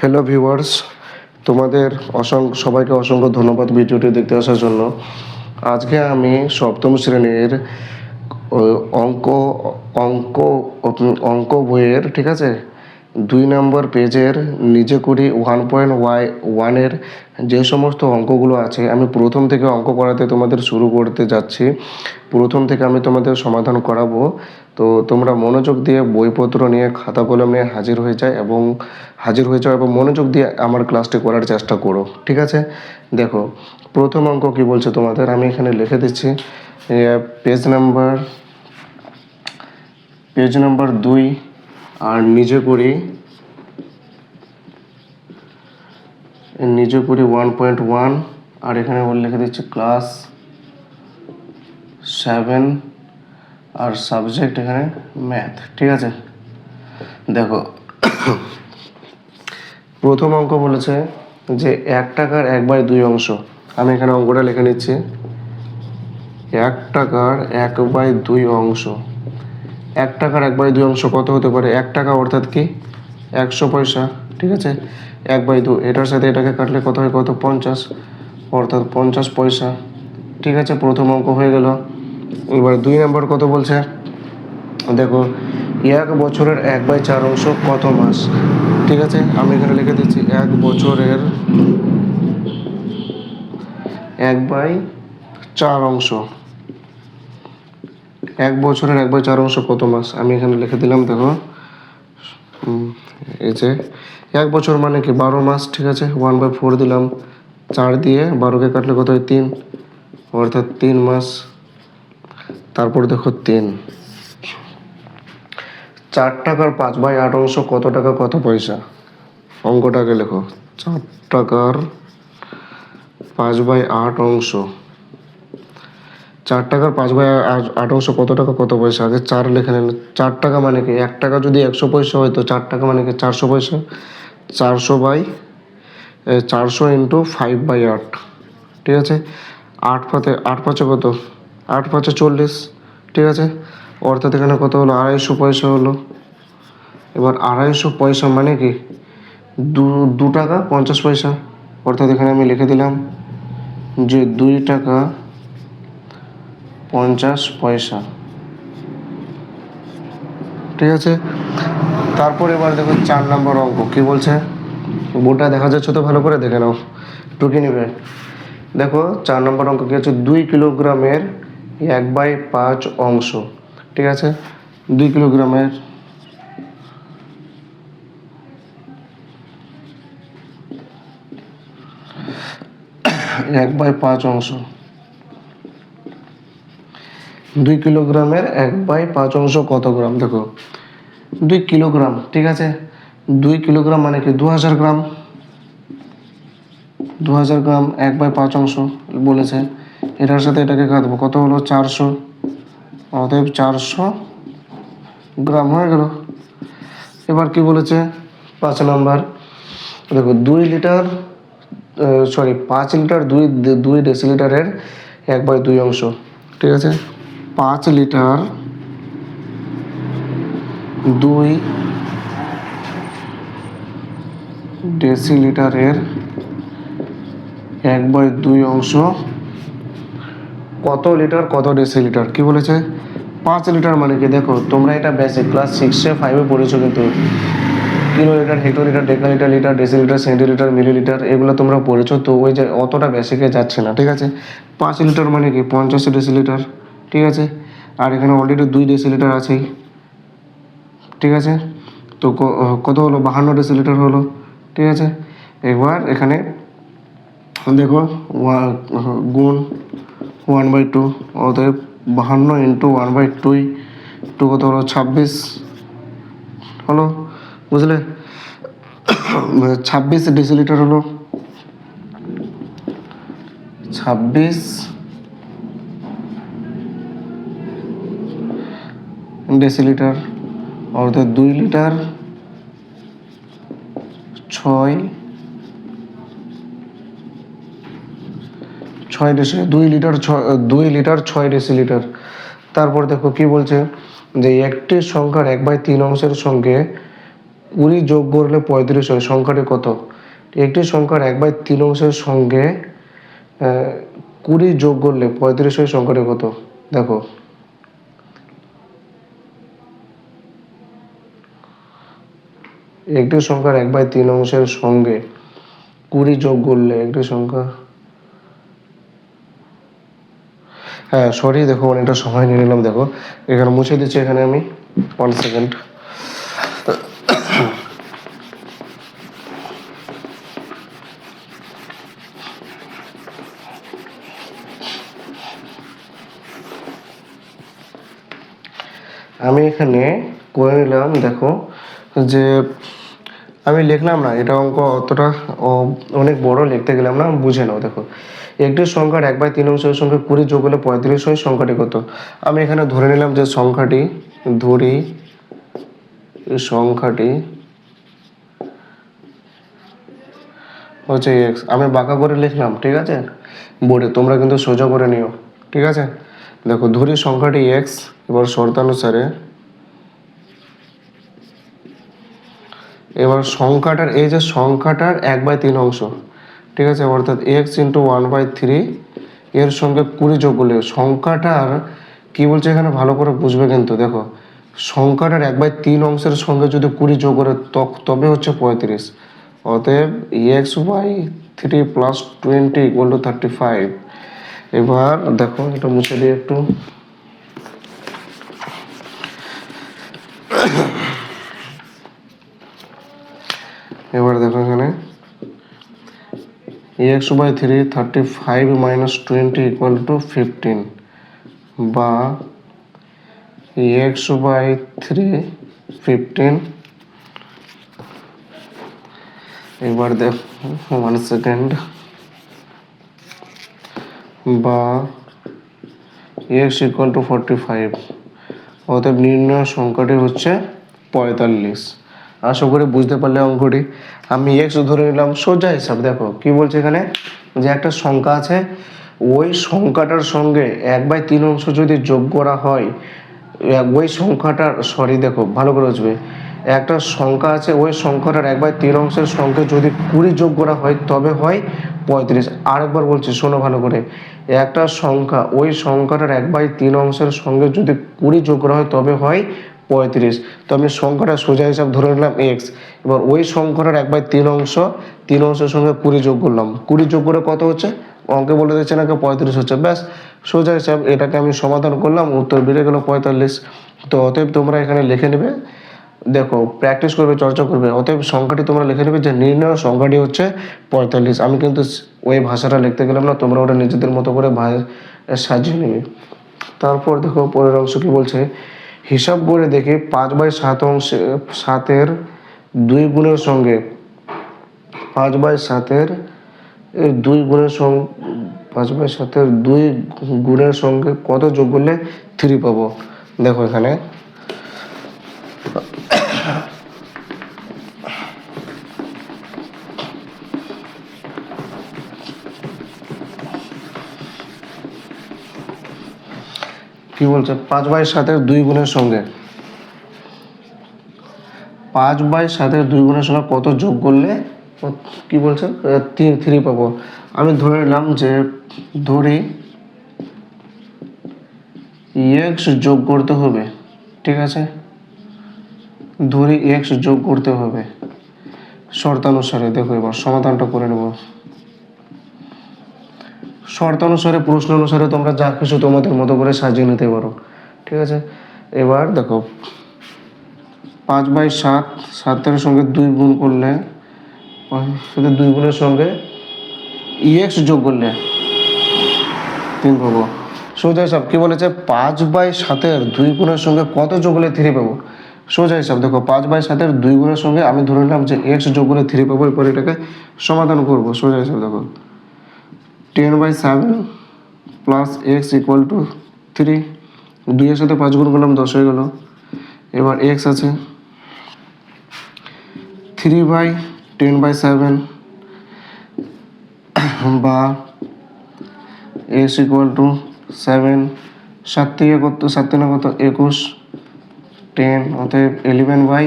Hello viewers তোমাদের অসংখ্য, সবাইকে অসংখ্য ধন্যবাদ ভিডিওটি দেখতে আসার জন্য। আজকে আমি সপ্তম শ্রেণির অঙ্ক অঙ্ক অঙ্ক বইয়ের, ঠিক আছে? দুই নম্বর পেজের নিজে করি ওয়ান পয়েন্ট ওয়াই ওয়ানের যে সমস্ত অঙ্কগুলো আছে, আমি প্রথম থেকে অঙ্ক করাতে তোমাদের শুরু করতে যাচ্ছি। প্রথম থেকে আমি তোমাদের সমাধান করাবো। তো তোমরা মনোযোগ দিয়ে বইপত্র নিয়ে, খাতা কলম নিয়ে হাজির হয়ে যায় এবং হাজির হয়ে যাও এবং মনোযোগ দিয়ে আমার ক্লাসটি করার চেষ্টা করো, ঠিক আছে? দেখো, প্রথম অঙ্ক কি বলছে তোমাদের? আমি এখানে লিখে দিচ্ছি পেজ নাম্বার পেজ নাম্বার দুই, আর নিজে করি নিজে করি ওয়ান পয়েন্ট ওয়ান আর এখানে লিখে দিচ্ছি ক্লাস সেভেন আর সাবজেক্ট এখানে ম্যাথ ঠিক আছে? দেখো, প্রথম অঙ্ক বলেছে যে এক টাকার এক বাই দুই অংশ। আমি এখানে অঙ্কটা লিখে নিচ্ছি। এক টাকার এক বাই দুই অংশ। এক টাকার এক বাই দুই অংশ কত হতে পারে? এক টাকা অর্থাৎ কি? একশো পয়সা, ঠিক আছে? এক বাই দু, এটার সাথে এটাকে কাটলে কত হয়? কত? পঞ্চাশ। অর্থাৎ পঞ্চাশ পয়সা, ঠিক আছে? প্রথম অঙ্ক হয়ে গেল। এবার দুই নম্বর কত বলছে? দেখো, এক বছরের এক বাই চার অংশ কত মাস? ঠিক আছে, আমি এখানে লিখে দিচ্ছি, এক বছরের এক বাই চার অংশ। এক বছরের এক বাই চার অংশ কত মাস? আমি এখানে লিখে দিলাম, দেখো। এই যে, এক বছর মানে কি? বারো মাস, ঠিক আছে? ওয়ান বাই ফোর দিলাম, চার দিয়ে বারোকে কাটলে কত হয়? তিন। অর্থাৎ তিন মাস তারপর দেখো তিন। চার টাকার পাঁচ বাই আট অংশ কত টাকা, কত পয়সা? অঙ্কটাকে লেখো। চার টাকার পাঁচ বাই আট অংশ চার টাকার পাঁচ বাই আট- অংশ কত টাকা, কত পয়সা? আগে চার লেখে নেন। চার টাকা মানে কি? এক টাকা যদি একশো পয়সা হয়, তো চার টাকা মানে কি? চারশো পয়সা। চারশো বাই চারশো ইন্টু ফাইভ বাই আট। ঠিক আছে? আট পাতে, আট পাঁচে কত? আট পাঁচে চল্লিশ, ঠিক আছে? অর্থাৎ এখানে কত হলো? আড়াইশো পয়সা হলো। এবার আড়াইশো পয়সা মানে কি? দু দু টাকা পঞ্চাশ পয়সা। অর্থাৎ এখানে আমি লিখে দিলাম যে দুই টাকা পঞ্চাশ পয়সা। ঠিক আছে? তারপর এবার দেখো চার নম্বর অঙ্ক। কি বলছে? বোর্ডটা দেখা যাচ্ছে তো? ভালো করে দেখে নাও। টুকি নিবে। দেখো, চার নম্বর অঙ্ক কি আছে? দুই কিলোগ্রামের এক বাই পাঁচ অংশ, ঠিক আছে? দুই কিলোগ্রামের এক বাই পাঁচ অংশ, দুই কিলোগ্রামের এক বাই পাঁচ অংশ কত গ্রাম? দেখো, দুই কিলোগ্রাম, ঠিক আছে? দুই কিলোগ্রাম মানে কি? দু হাজার গ্রাম দু হাজার গ্রাম এক বাই পাঁচ অংশ বলেছে। এটার সাথে এটাকে কাটবো। কত হলো? চারশো। অতএব চারশো গ্রাম হয়ে গেল। এবার কি বলেছে? পাঁচ নাম্বার। দেখো, দুই লিটার সরি পাঁচ লিটার দুই দুই ডেসিলিটারের এক বাই দুই অংশ। ঠিক আছে? পাঁচ লিটার দুই ডেসিলিটারের এক বাই দুই অংশ কত লিটার, কত ডেসিলিটার কি বলেছে? পাঁচ লিটার মানে কি? দেখো, তোমরা এটা বেসিক ক্লাস সিক্সে ফাইভে পড়েছো কিন্তু। Kilolitre, hectolitre, decalitre, litre decilitre centilitre, millilitre, এগুলো তোমরা পড়েছো, তো ওই যে অতটা বেসিকে যাচ্ছে না, ঠিক আছে? পাঁচ লিটার মানে কি? পঞ্চাশ ডেসিলিটার ঠিক আছে? আর এখানে অলরেডি দুই ডেসিলিটার আছেই, ঠিক আছে? তো কত হলো? বাহান্ন ডেসিলিটার হলো, ঠিক আছে? এবার এখানে দেখো গুণ ওয়ান বাই টু অতএব বাহান্ন into one by two two কত হলো? ছাব্বিশ। হলো? বুঝলে? ছাব্বিশ ডেসিলিটার হলো। ছাব্বিশ ডেসিলিটার অর্থাৎ দুই লিটার ছয় ছয় ডেসি, দুই লিটার দুই লিটার ছয় ডেসিলিটার। তারপর দেখো কি বলছে, যে একটি সংখ্যার এক বাই তিন অংশের সঙ্গে কুড়ি যোগ করলে পঁয়ত্রিশ হয়, সংখ্যাটি কত? একটি সংখ্যার এক বাই তিন অংশের সঙ্গে কুড়ি যোগ করলে পঁয়ত্রিশ হয়, সংখ্যাটি কত? দেখো। একটি সংখ্যার এক বাই তিন অংশের সঙ্গে কুড়ি যোগ করলে একটি সংখ্যা হ্যাঁ সরি দেখো, অনেকটা সময় নিয়ে নিলাম, দেখো। এখানে মুছে দিচ্ছি, এখানে আমি ওয়ান সেকেন্ড আমি এখানে করে নিলাম, দেখো, যে আমি লিখলাম না, এটা অঙ্ক অতটা অনেক বড় লিখতে গেলাম না, বুঝে নাও, দেখো। একটি সংখ্যার এক বাই তিন অংশের সঙ্গে কুড়ি যোগ হলে পঁয়ত্রিশ হয়, সংখ্যাটি কত? আমি এখানে ধরে নিলাম যে সংখ্যাটি, ধরি, সংখ্যাটি হচ্ছে এক্স আমি বাঁকা করে লিখলাম, ঠিক আছে? বোর্ডে তোমরা কিন্তু সোজা করে নিও, ঠিক আছে? দেখো, ধরি সংখ্যাটি এক্স এবার শর্তানুসারে এবার সংখ্যাটার, এই যে সংখ্যাটার এক বাই তিন অংশ, ঠিক আছে? অর্থাৎ x into one by three, এর সঙ্গে কুড়ি যোগ করলে সংখ্যাটার, কি বলছে এখানে? ভালো করে বুঝবে কিন্তু, দেখো। সংখ্যাটার এক বাই তিন অংশের সঙ্গে যদি কুড়ি যোগ করে তবে হচ্ছে পঁয়ত্রিশ। অতএব x by three plus twenty equal to thirty five. এবার দেখো, এটা মুছে দিয়ে একটু। এবার দেখো এখানে। X by three thirty five minus twenty equal to fifteen বা এক্স বাই থ্রি ফিফটিন এবার দেখ ওয়ান সেকেন্ড বা x equal to forty five অতএব নির্ণয় সংখ্যাটি হচ্ছে পঁয়তাল্লিশ। আশা করি বুঝতে পারলে অঙ্কটি। আমি এক্স ধরে নিলাম, সোজা হিসাব, দেখো, কি বলছে এখানে? যে একটা সংখ্যা আছে, ওই সংখ্যাটার সঙ্গে এক বাই তিন অংশ যদি যোগ করা হয় ওই সংখ্যাটার সরি দেখো, ভালো করে বুঝবে। একটা সংখ্যা আছে, ওই সংখ্যাটার এক বাই তিন অংশের সঙ্গে যদি কুড়ি যোগ করা হয়, তবে হয় পঁয়ত্রিশ। আরেকবার বলছি, শোনো ভালো করে। একটা সংখ্যা, ওই সংখ্যাটার এক বাই তিন অংশের সঙ্গে যদি কুড়ি যোগ করা হয়, তবে হয় পঁয়ত্রিশ। তো আমি সংখ্যাটা সোজা হিসাব ধরে নিলাম এক্স এবার ওই সংখ্যাটার এক বাই তিন অংশ, তিন অংশের সঙ্গে কুড়ি যোগ করলাম। কুড়ি যোগ করে কত হচ্ছে? অঙ্কে বলে দিচ্ছে নাকি পঁয়ত্রিশ হচ্ছে। ব্যাস, সোজা হিসাব, এটাকে আমি সমাধান করলাম, উত্তর বেড়ে গেল পঁয়তাল্লিশ। তো অতএব তোমরা এখানে লিখে নেবে, দেখো প্র্যাকটিস করবে, চর্চা করবে, অতএব সংখ্যাটি তোমরা লিখে নেবে যে নির্ণয় সংখ্যাটি হচ্ছে পঁয়তাল্লিশ। আমি কিন্তু ওই ভাষাটা লিখতে গেলাম না, তোমরা ওটা নিজেদের মতো করে সাজিয়ে নেবে। তারপর দেখো, পরের অংশ কি বলছে? হিসাব করে দেখি পাঁচ বাই সাত অংশে, সাতের দুই গুণের সঙ্গে, পাঁচ বাই সাতের দুই গুণের সঙ্গে পাঁচ বাই সাতের দুই গুণের সঙ্গে কত যোগ করলে থ্রি পাবো? দেখো এখানে। কি বলছে? পাঁচ বাই সাতের দুই গুণের সঙ্গে। পাঁচ বাই সাতের দুই গুণের সঙ্গে কত যোগ করলে কি বলছে? থ্রি পাবো। আমি ধরে নিলাম যে ধরি এক্স যোগ করতে হবে, ঠিক আছে? ধরি এক্স যোগ করতে হবে। শর্তানুসারে, দেখো এবার সমাধানটা করে নেব। শর্তানুসারে প্রশ্ন অনুসারে তোমরা যা কিছু তোমাদের মতো করে সাজিয়ে নিতে পারো। ঠিক আছে? এবার দেখো, পাঁচ বাই সাত, সাতের সঙ্গে দুই গুণ করলে শুধু দুই গুণের সঙ্গে ইএক্স যোগ করলে, তিন পাবো। সোজা হিসাব কি বলেছে? পাঁচ বাই সাতের দুই গুণের সঙ্গে কত যোগ করলে থ্রি পাবো? সোজা হিসাব দেখো, পাঁচ বাই সাতের দুই গুণের সঙ্গে আমি ধরে নিলাম যে এক্স যোগ করলে থ্রি পাবো, এরপর এটাকে সমাধান করব। সোজা হিসাব দেখো। Ten by seven plus x equal to three দুইয়ের সাথে পাঁচ গুণ করলাম দশ হয়ে গেল। এবার এক্স আছে three by ten by seven বা এক্স ইকুয়াল টু সেভেন সাত থেকে কত, সাত তিনে কত, একুশ টেন অতএব ইলেভেন বাই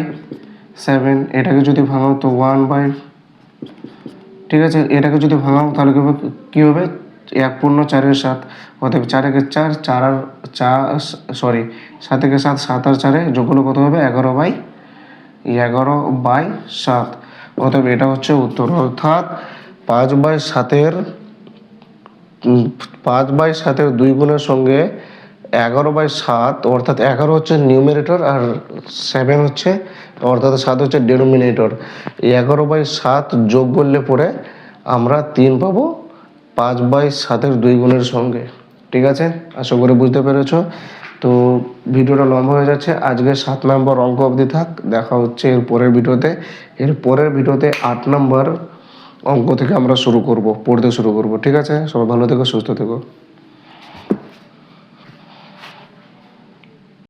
সেভেন এটাকে যদি ভাঙাও তো ওয়ান বাই ঠিক আছে, এটাকে যদি ভাঙাও, তাহলে কী হবে? কী হবে? এক পূর্ণ চারের সাত। অতএব চার একে চার চার আর চার সরি সাত একে সাত সাত আর চারে যোগ কত হবে? এগারো বাই এগারো বাই সাত। অতএব এটা হচ্ছে উত্তর। অর্থাৎ পাঁচ বাই সাতের, পাঁচ বাই সাতের দুই গুণের সঙ্গে এগারো বাই সাত, অর্থাৎ এগারো হচ্ছে নিউমিনেটর আর সেভেন হচ্ছে, অর্থাৎ সাত হচ্ছে ডেনোমিনেটর এগারো বাই সাত যোগ করলে পরে আমরা তিন পাবো পাঁচ বাই সাতের দুই গুণের সঙ্গে। ঠিক আছে? আশা করে বুঝতে পেরেছ? তো ভিডিওটা লম্বা হয়ে যাচ্ছে। আজকে সাত নম্বর অঙ্ক অবধি থাক। দেখা হচ্ছে এর পরের ভিডিওতে। এর পরের ভিডিওতে আট নম্বর অঙ্ক থেকে আমরা শুরু করব, পড়তে শুরু করব। ঠিক আছে? সবাই ভালো থেকো, সুস্থ থেকো।